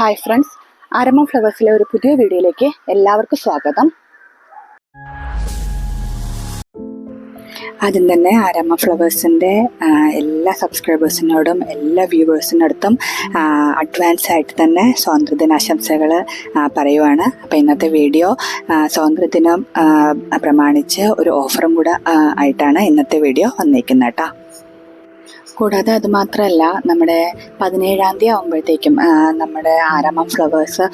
Hi friends ആരംഭം ഫ്ലവേഴ്സിലെ ഒരു പുതിയ വീഡിയോയിലേക്ക് എല്ലാവർക്കും സ്വാഗതം. ആദ്യം തന്നെ ആരമ്മ ഫ്ലവേഴ്സിന്റെ എല്ലാ സബ്സ്ക്രൈബേഴ്സിനോടും എല്ലാ വ്യൂവേഴ്സിനടുത്തും അഡ്വാൻസ് ആയിട്ട് തന്നെ സ്വാതന്ത്ര്യദിനാശംസകൾ പറയുവാണ്. അപ്പോൾ ഇന്നത്തെ വീഡിയോ സ്വാതന്ത്ര്യദിനം പ്രമാണിച്ച് ഒരു ഓഫറും കൂടെ ആയിട്ടാണ് ഇന്നത്തെ വീഡിയോ വന്നിരിക്കുന്നത് കേട്ടോ. കൂടാതെ അത് മാത്രമല്ല നമ്മുടെ പതിനേഴാം തീയതി ആകുമ്പോഴത്തേക്കും നമ്മുടെ ആരാമം ഫ്ലവേഴ്സ്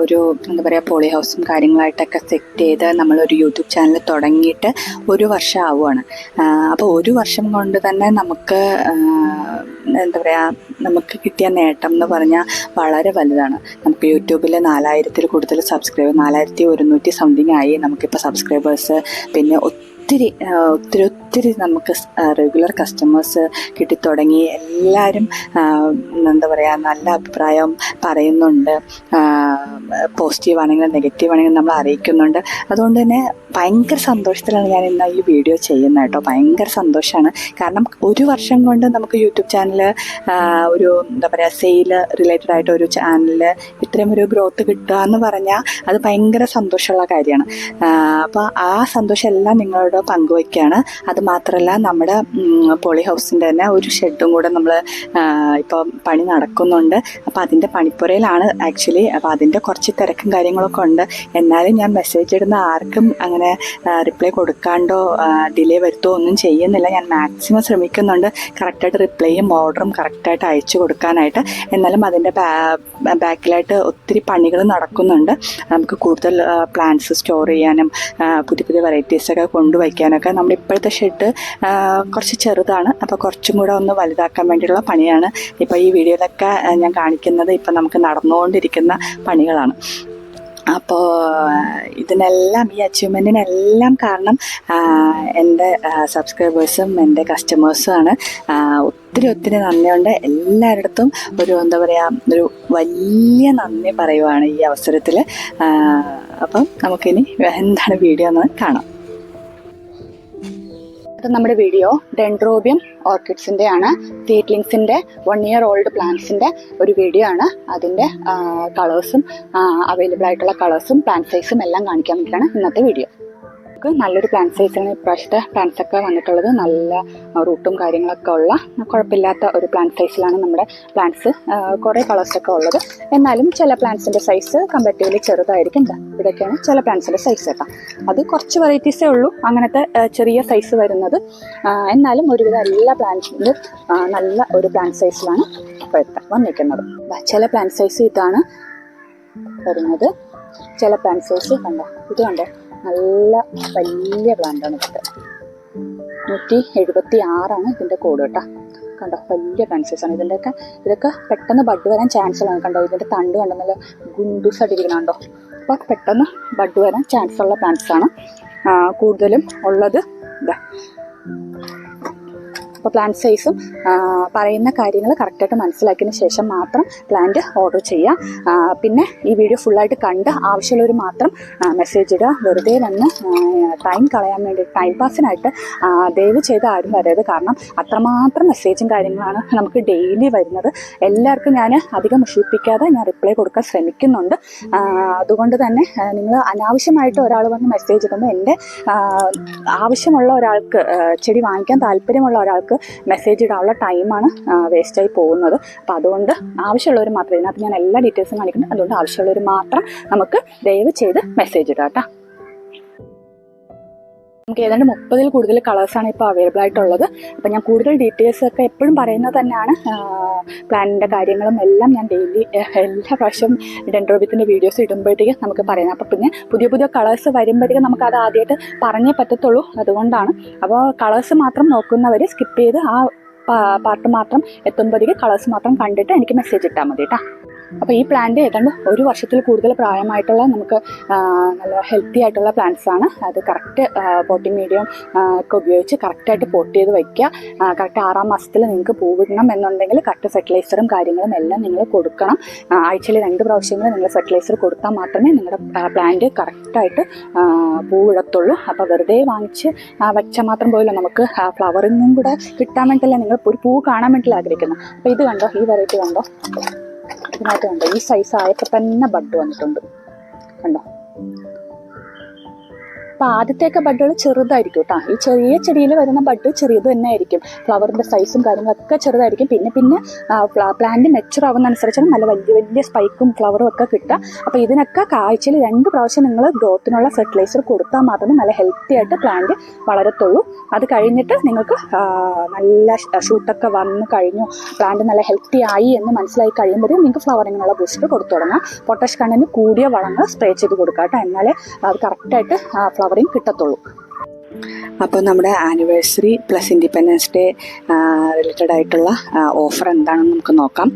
ഒരു എന്താ പറയുക പോളി ഹൗസും കാര്യങ്ങളായിട്ടൊക്കെ സെറ്റ് ചെയ്ത് നമ്മളൊരു യൂട്യൂബ് ചാനൽ തുടങ്ങിയിട്ട് ഒരു വർഷം ആവുകയാണ് അപ്പോൾ ഒരു വർഷം കൊണ്ട് തന്നെ നമുക്ക് എന്താ പറയുക നമുക്ക് കിട്ടിയ നേട്ടം എന്ന് പറഞ്ഞാൽ വളരെ വലുതാണ്. നമുക്ക് യൂട്യൂബിൽ നാലായിരത്തിൽ കൂടുതൽ സബ്സ്ക്രൈബ് നാലായിരത്തി ഒരുന്നൂറ്റി സംതിങ് ആയി നമുക്കിപ്പോൾ സബ്സ്ക്രൈബേഴ്സ് പിന്നെ ഒത്തിരി ഒത്തിരി ഒത്തിരി നമുക്ക് റെഗുലർ കസ്റ്റമേഴ്സ് കിട്ടിത്തുടങ്ങി എല്ലാവരും എന്താ പറയുക നല്ല അഭിപ്രായം പറയുന്നുണ്ട്. പോസിറ്റീവ് ആണെങ്കിലും നെഗറ്റീവ് ആണെങ്കിലും നമ്മൾ അറിയിക്കുന്നുണ്ട്. അതുകൊണ്ട് തന്നെ ഭയങ്കര സന്തോഷത്തിലാണ് ഞാൻ ഇന്ന് ഈ വീഡിയോ ചെയ്യുന്നത് കേട്ടോ. ഭയങ്കര സന്തോഷമാണ് കാരണം ഒരു വർഷം കൊണ്ട് നമുക്ക് യൂട്യൂബ് ചാനൽ ഒരു എന്താ പറയുക സെയിൽ റിലേറ്റഡ് ആയിട്ട് ഒരു ചാനലിൽ ഇത്രയും ഒരു ഗ്രോത്ത് കിട്ടുക എന്ന് പറഞ്ഞാൽ അത് ഭയങ്കര സന്തോഷമുള്ള കാര്യമാണ്. അപ്പോൾ ആ സന്തോഷം എല്ലാം നിങ്ങളോട് പങ്കുവയ്ക്കുകയാണ് അത് മാത്രമല്ല നമ്മുടെ പോളി ഹൗസിന്റെ തന്നെ ഒരു ഷെഡും കൂടെ നമ്മൾ ഇപ്പോൾ പണി നടക്കുന്നുണ്ട്. അപ്പോൾ അതിന്റെ പണിപ്പുരയിലാണ് ആക്ച്വലി അപ്പോൾ അതിന്റെ കുറച്ച് തിരക്കും കാര്യങ്ങളൊക്കെ ഉണ്ട്. എന്നാലും ഞാൻ മെസ്സേജ് ഇടുന്ന ആർക്കും അങ്ങനെ റിപ്ലൈ കൊടുക്കാണ്ടോ ഡിലേ വരുത്തോ ഒന്നും ചെയ്യുന്നില്ല. ഞാൻ മാക്സിമം ശ്രമിക്കുന്നുണ്ട്. കറക്റ്റായിട്ട് റിപ്ലൈയും ഓർഡറും കറക്റ്റായിട്ട് അയച്ചു കൊടുക്കാനായിട്ട്. എന്നാലും അതിന്റെ ബാക്കിലായിട്ട് ഒത്തിരി പണികൾ നടക്കുന്നുണ്ട്. നമുക്ക് കൂടുതൽ പ്ലാന്റ്സ് സ്റ്റോർ ചെയ്യാനും പുതിയ പുതിയ വെറൈറ്റീസൊക്കെ കൊണ്ടുവയ്ക്കാനൊക്കെ. നമ്മുടെ ഇപ്പോഴത്തെ ഷെഡ് കുറച്ച് ചെറുതാണ്. അപ്പോൾ കുറച്ചും കൂടെ ഒന്ന് വലുതാക്കാൻ വേണ്ടിയുള്ള പണിയാണ് ഇപ്പോൾ ഈ വീഡിയോയിലൊക്കെ ഞാൻ കാണിക്കുന്നത് ഇപ്പം നമുക്ക് നടന്നുകൊണ്ടിരിക്കുന്ന പണികളാണ്. അപ്പോൾ ഇതിനെല്ലാം ഈ അച്ചീവ്മെന്റിനെല്ലാം കാരണം എന്റെ സബ്സ്ക്രൈബേഴ്സും എന്റെ കസ്റ്റമേഴ്സും ആണ് ഒത്തിരി ഒത്തിരി നന്ദിയുണ്ട്. എല്ലായിടത്തും ഒരു എന്താ പറയുക ഒരു വലിയ നന്ദി പറയുവാണ് ഈ അവസരത്തിൽ അപ്പം നമുക്കിനി എന്താണ് വീഡിയോ എന്ന് കാണാം. അത് നമ്മുടെ വീഡിയോ ഡെൻഡ്രോബിയം ഓർക്കിഡ്സിന്റെ ആണ് സീഡ്ലിങ്സിന്റെ വൺ ഇയർ ഓൾഡ് പ്ലാന്റ്സിന്റെ ഒരു വീഡിയോ ആണ്. അതിന്റെ കളേഴ്സും അവൈലബിൾ ആയിട്ടുള്ള കളേഴ്സും പ്ലാന്റ് സൈസും എല്ലാം കാണിക്കാൻ വേണ്ടിയിട്ടാണ് ഇന്നത്തെ വീഡിയോ നമുക്ക് നല്ലൊരു പ്ലാന്റ് സൈസാണ് ഇപ്രാവശ്യത്തെ പ്ലാൻസ് ഒക്കെ വന്നിട്ടുള്ളത് നല്ല റൂട്ടും കാര്യങ്ങളൊക്കെ ഉള്ള കുഴപ്പമില്ലാത്ത ഒരു പ്ലാന്റ് സൈസിലാണ് നമ്മുടെ പ്ലാന്റ്സ് കുറേ കളേഴ്സൊക്കെ ഉള്ളത്. എന്നാലും ചില പ്ലാന്റ്സിന്റെ സൈസ് കമ്പാരിറ്റീവ്ലി ചെറുതായിരിക്കും ഇതൊക്കെയാണ് ചില പ്ലാന്റ്സിന്റെ സൈസ് കേട്ടോ അത് കുറച്ച് വെറൈറ്റീസേ ഉള്ളൂ അങ്ങനത്തെ ചെറിയ സൈസ് വരുന്നത്. എന്നാലും ഒരുവിധം എല്ലാ പ്ലാന്റ്സിന്റെ നല്ല ഒരു പ്ലാന്റ് സൈസിലാണ് ഇപ്പോഴത്തെ വന്നിരിക്കുന്നത്. ചില പ്ലാന്റ് സൈസ് ഇതാണ് വരുന്നത്. ചില പ്ലാന്റ് സൈസ് കണ്ടോ? ഇത് കണ്ടോ? നല്ല വലിയ പ്ലാന്റാണ് ഇതൊക്കെ. നൂറ്റി എഴുപത്തി ആറാണ് ഇതിന്റെ കോഡ് കേട്ടോ. കണ്ടോ വലിയ പ്ലാന്റ്സസ് ആണ്. ഇതിന്റെയൊക്കെ ഇതൊക്കെ പെട്ടെന്ന് ബഡ് വരാൻ ചാൻസ് ഉള്ളതാണ് കണ്ടോ ഇതിന്റെ തണ്ട് കണ്ടോ നല്ല ഗുണ്ടൂസായിട്ടിരിക്കണം കണ്ടോ. അപ്പോൾ പെട്ടെന്ന് ബഡ് വരാൻ ചാൻസ് ഉള്ള പ്ലാന്റ്സ് ആണ്. കൂടുതലും ഉള്ളത് ഇതാ അപ്പോൾ പ്ലാന്റ് സൈസും പറയുന്ന കാര്യങ്ങൾ കറക്റ്റായിട്ട് മനസ്സിലാക്കിയതിന് ശേഷം മാത്രം പ്ലാന്റ് ഓർഡർ ചെയ്യുക. പിന്നെ ഈ വീഡിയോ ഫുള്ളായിട്ട് കണ്ട് ആവശ്യമുള്ളവർ മാത്രം മെസ്സേജ് ഇടുക. വെറുതെ വന്ന് ടൈം കളയാൻ വേണ്ടി ടൈം പാസിനായിട്ട് ദയവ് ചെയ്ത് ആരും വരരുത്. കാരണം അത്രമാത്രം മെസ്സേജും കാര്യങ്ങളാണ് നമുക്ക് ഡെയിലി വരുന്നത്. എല്ലാവർക്കും ഞാൻ അധികം മുഷിപ്പിക്കാതെ ഞാൻ റിപ്ലൈ കൊടുക്കാൻ ശ്രമിക്കുന്നുണ്ട്. അതുകൊണ്ട് തന്നെ നിങ്ങൾ അനാവശ്യമായിട്ട് ഒരാൾ വന്ന് മെസ്സേജ് ഇടുമ്പോൾ എന്റെ ആവശ്യമുള്ള ഒരാൾക്ക് ചെടി വാങ്ങിക്കാൻ താല്പര്യമുള്ള ഒരാൾക്ക് മെസ്സേജ് ഇടാനുള്ള ടൈമാണ് വേസ്റ്റായി പോകുന്നത്. അപ്പോൾ അതുകൊണ്ട് ആവശ്യമുള്ളവർ മാത്രം ഇതിനകത്ത് ഞാൻ എല്ലാ ഡീറ്റെയിൽസും കാണിക്കുന്നുണ്ട്. അതുകൊണ്ട് ആവശ്യമുള്ളവർ മാത്രം നമുക്ക് ദയവ് ചെയ്ത് മെസ്സേജ് ഇടാം കേട്ടോ നമുക്ക് ഏതാണ്ട് മുപ്പതിൽ കൂടുതൽ കളേഴ്സാണ് ഇപ്പോൾ അവൈലബിൾ ആയിട്ടുള്ളത്. അപ്പോൾ ഞാൻ കൂടുതൽ ഡീറ്റെയിൽസ് ഒക്കെ എപ്പോഴും പറയുന്നത് തന്നെയാണ്. പ്ലാനിന്റെ കാര്യങ്ങളും എല്ലാം ഞാൻ ഡെയിലി എല്ലാ പ്രാവശ്യം ഡെൻഡ്രോബിത്തിന്റെ വീഡിയോസ് ഇടുമ്പോഴത്തേക്കും നമുക്ക് പറയാം. അപ്പോൾ പിന്നെ പുതിയ പുതിയ കളേഴ്സ് വരുമ്പോഴത്തേക്കും നമുക്ക് അത് ആദ്യമായിട്ട് പറഞ്ഞേ പറ്റത്തുള്ളൂ. അതുകൊണ്ടാണ്. അപ്പോൾ കളേഴ്സ് മാത്രം നോക്കുന്നവർ സ്കിപ്പ് ചെയ്ത് ആ പാർട്ട് മാത്രം എത്തുമ്പോഴത്തേക്ക് കളേഴ്സ് മാത്രം കണ്ടിട്ട് എനിക്ക് മെസ്സേജ് ഇട്ടാൽ മതി കേട്ടോ അപ്പോൾ ഈ പ്ലാന്റ് ഏതാണ്ട് ഒരു വർഷത്തിൽ കൂടുതൽ പ്രായമായിട്ടുള്ള നമുക്ക് നല്ല ഹെൽത്തി ആയിട്ടുള്ള പ്ലാന്റ്സ് ആണ്. അത് കറക്റ്റ് പോട്ടിംഗ് മീഡിയം ഒക്കെ ഉപയോഗിച്ച് കറക്റ്റായിട്ട് പോട്ട് ചെയ്ത് വയ്ക്കുക കറക്റ്റ് ആറാം മാസത്തിൽ നിങ്ങൾക്ക് പൂവിടണം എന്നുണ്ടെങ്കിൽ കറക്റ്റ് ഫെർട്ടിലൈസറും കാര്യങ്ങളും എല്ലാം നിങ്ങൾ കൊടുക്കണം. ആഴ്ചയിൽ രണ്ട് പ്രാവശ്യങ്ങൾ നിങ്ങൾ ഫെർട്ടിലൈസർ കൊടുത്താൽ മാത്രമേ നിങ്ങളുടെ പ്ലാന്റ് കറക്റ്റായിട്ട് പൂവിടത്തുള്ളൂ അപ്പോൾ വെറുതെ വാങ്ങിച്ച് വെച്ചാൽ മാത്രം പോലും നമുക്ക് ഫ്ലവറിങ്ങും കൂടെ കിട്ടാൻ വേണ്ടിയില്ല നിങ്ങൾ ഒരു പൂ കാണാൻ വേണ്ടിയില്ല ആഗ്രഹിക്കുന്നത്. അപ്പോൾ ഇത് കണ്ടോ? ഈ വെറൈറ്റി കണ്ടോ? ഇതിനകത്ത് കണ്ടോ ഈ സൈസ് ആയപ്പോൾ തന്നെ ബഡ് വന്നിട്ടുണ്ട്. കണ്ടോ? അപ്പോൾ ആദ്യത്തെയൊക്കെ ബഡുകൾ ചെറുതായിരിക്കും കേട്ടോ ഈ ചെറിയ ചെടിയിൽ വരുന്ന ബഡ് ചെറിയത് തന്നെ ആയിരിക്കും ഫ്ലവറിന്റെ സൈസും കാര്യങ്ങളൊക്കെ ചെറുതായിരിക്കും. പിന്നെ പിന്നെ പ്ലാന്റ് മെച്ചർ മെച്ചുർ ആവുന്നതനുസരിച്ചാണ് നല്ല വലിയ വലിയ സ്പൈക്കും ഫ്ലവറും ഒക്കെ കിട്ടുക. അപ്പോൾ ഇതിനൊക്കെ കാഴ്ചയിൽ രണ്ട് പ്രാവശ്യം നിങ്ങൾ ഗ്രോത്തിനുള്ള ഫെർട്ടിലൈസർ കൊടുത്താൽ മാത്രമേ നല്ല ഹെൽത്തി ആയിട്ട് പ്ലാന്റ് വളരത്തുള്ളൂ. അത് കഴിഞ്ഞിട്ട് നിങ്ങൾക്ക് നല്ല ഷൂട്ടൊക്കെ വന്ന് കഴിഞ്ഞു പ്ലാന്റ് നല്ല ഹെൽത്തി ആയി എന്ന് മനസ്സിലായി കഴിയുമ്പോഴേ നിങ്ങൾക്ക് ഫ്ലവറിങ്ങിനുള്ള ബൂസ്റ്റ് കൊടുത്തു തുടങ്ങാം. പൊട്ടാഷ് കണ്ണിന് കൂടിയ വളങ്ങൾ സ്പ്രേ ചെയ്ത് കൊടുക്കാം കേട്ടോ എന്നാലേ അത് കറക്റ്റായിട്ട് ഫ്ലവറിങ് കിട്ടത്തുള്ളൂ. അപ്പോൾ നമ്മുടെ anniversary plus independence day related ആയിട്ടുള്ള ഓഫർ എന്താണെന്ന് നമുക്ക് നോക്കാം.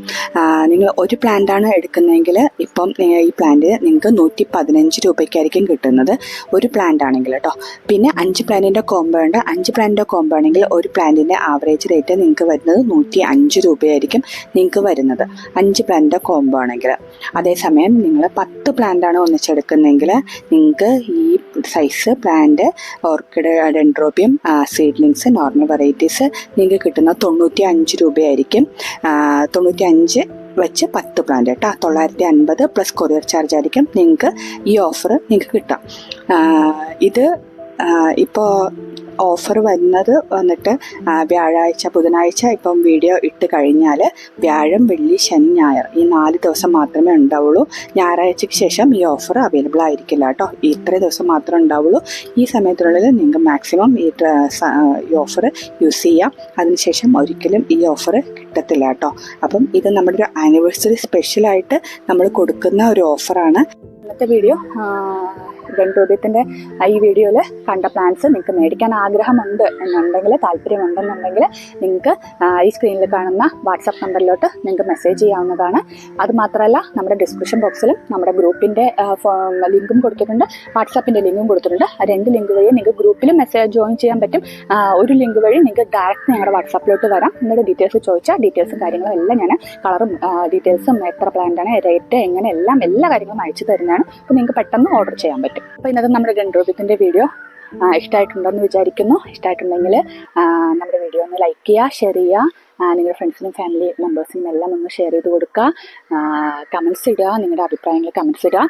നിങ്ങൾ ഒരു പ്ലാന്റാണ് എടുക്കുന്നതെങ്കിൽ ഇപ്പം ഈ പ്ലാന്റ് നിങ്ങൾക്ക് നൂറ്റി പതിനഞ്ച് രൂപയ്ക്കായിരിക്കും കിട്ടുന്നത് ഒരു പ്ലാന്റ് ആണെങ്കിൽ കേട്ടോ. പിന്നെ അഞ്ച് പ്ലാന്റിന്റെ കോംബോ ഉണ്ട്. അഞ്ച് പ്ലാന്റിന്റെ കോംബോ ആണെങ്കിൽ ഒരു പ്ലാന്റിന്റെ ആവറേജ് റേറ്റ് നിങ്ങൾക്ക് വരുന്നത് നൂറ്റി അഞ്ച് രൂപയായിരിക്കും നിങ്ങൾക്ക് വരുന്നത്. അഞ്ച് പ്ലാന്റിന്റെ കോംബോ ആണെങ്കിൽ. അതേസമയം നിങ്ങൾ പത്ത് പ്ലാന്റാണ് ഒന്നിച്ചെടുക്കുന്നതെങ്കിൽ നിങ്ങൾക്ക് ഈ size plant orchid dendrobium seedlings normal varieties നിങ്ങൾക്ക് കിട്ടുന്ന തൊണ്ണൂറ്റി അഞ്ച് രൂപയായിരിക്കും. തൊണ്ണൂറ്റി അഞ്ച് വെച്ച് പത്ത് പ്ലാന്റ് കേട്ടോ തൊള്ളായിരത്തി അൻപത് പ്ലസ് കൊറിയർ ചാർജ് ആയിരിക്കും നിങ്ങൾക്ക് ഈ ഓഫർ നിങ്ങൾക്ക് കിട്ടാം. ഇത് ഇപ്പോൾ ഓഫർ വരുന്നത് വന്നിട്ട് വ്യാഴാഴ്ച ബുധനാഴ്ച ഇപ്പം വീഡിയോ ഇട്ട് കഴിഞ്ഞാൽ വ്യാഴം വെള്ളി ശനി ഞായർ ഈ നാല് ദിവസം മാത്രമേ ഉണ്ടാവുള്ളൂ. ഞായറാഴ്ചയ്ക്ക് ശേഷം ഈ ഓഫർ അവൈലബിൾ ആയിരിക്കില്ല കേട്ടോ. ഇത്ര ദിവസം മാത്രമേ ഉണ്ടാവുള്ളൂ. ഈ സമയത്തിനുള്ളിൽ നിങ്ങൾക്ക് മാക്സിമം ഈ ഈ ഓഫർ യൂസ് ചെയ്യാം. അതിനുശേഷം ഒരിക്കലും ഈ ഓഫർ കിട്ടത്തില്ല കേട്ടോ. അപ്പം ഇത് നമ്മുടെ ഒരു ആനിവേഴ്സറി സ്പെഷ്യലായിട്ട് നമ്മൾ കൊടുക്കുന്ന ഒരു ഓഫറാണ് ഇന്നത്തെ വീഡിയോ ഗൺരൂപ്യത്തിന്റെ ഈ വീഡിയോയിൽ കണ്ട പ്ലാൻസ് നിങ്ങൾക്ക് മേടിക്കാൻ ആഗ്രഹമുണ്ട് എന്നുണ്ടെങ്കിൽ താല്പര്യമുണ്ടെന്നുണ്ടെങ്കിൽ നിങ്ങൾക്ക് ഈ സ്ക്രീനിൽ കാണുന്ന വാട്സാപ്പ് നമ്പറിലോട്ട് നിങ്ങൾക്ക് മെസ്സേജ് ചെയ്യാവുന്നതാണ്. അതുമാത്രമല്ല നമ്മുടെ ഡിസ്ക്രിപ്ഷൻ ബോക്സിലും നമ്മുടെ ഗ്രൂപ്പിന്റെ ലിങ്കും കൊടുത്തിട്ടുണ്ട്. വാട്സാപ്പിന്റെ ലിങ്കും കൊടുത്തിട്ടുണ്ട്. രണ്ട് ലിങ്ക് വഴി നിങ്ങൾക്ക് ഗ്രൂപ്പിലും മെസ്സേജ് ജോയിൻ ചെയ്യാൻ പറ്റും. ഒരു ലിങ്ക് വഴി നിങ്ങൾക്ക് ഡയറക്റ്റ് ഞങ്ങളുടെ വാട്സാപ്പിലോട്ട് വരാം. നിങ്ങളുടെ ഡീറ്റെയിൽസ് ചോദിച്ചാൽ ഡീറ്റെയിൽസും കാര്യങ്ങളും എല്ലാം ഞാൻ കളറും ഡീറ്റെയിൽസും എത്ര പ്ലാന്റാണ് റേറ്റ് എങ്ങനെ എല്ലാം എല്ലാ കാര്യങ്ങളും അയച്ചു തരുന്നതാണ്. അപ്പോൾ നിങ്ങൾക്ക് പെട്ടെന്ന് ഓർഡർ ചെയ്യാൻ പറ്റും. അപ്പോൾ ഇന്നത്തെ നമ്മുടെ ഗൺറൂപ്യത്തിന്റെ വീഡിയോ. ഇഷ്ടമായിട്ടുണ്ടെന്ന് വിചാരിക്കുന്നു. ഇഷ്ടമായിട്ടുണ്ടെങ്കിൽ നമ്മുടെ വീഡിയോ ഒന്ന് ലൈക്ക് ചെയ്യുക ഷെയർ ചെയ്യുക നിങ്ങളുടെ ഫ്രണ്ട്സിനും ഫാമിലി മെമ്പേഴ്സിനും എല്ലാം ഒന്ന് ഷെയർ ചെയ്ത് കൊടുക്കുക കമൻസ് ഇടുക നിങ്ങളുടെ അഭിപ്രായങ്ങൾ കമൻസ് ഇടുക.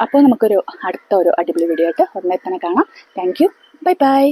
അപ്പോൾ നമുക്കൊരു അടുത്ത ഒരു അടിപൊളി വീഡിയോ ആയിട്ട് ഉടനെ തന്നെ കാണാം. Thank you bye bye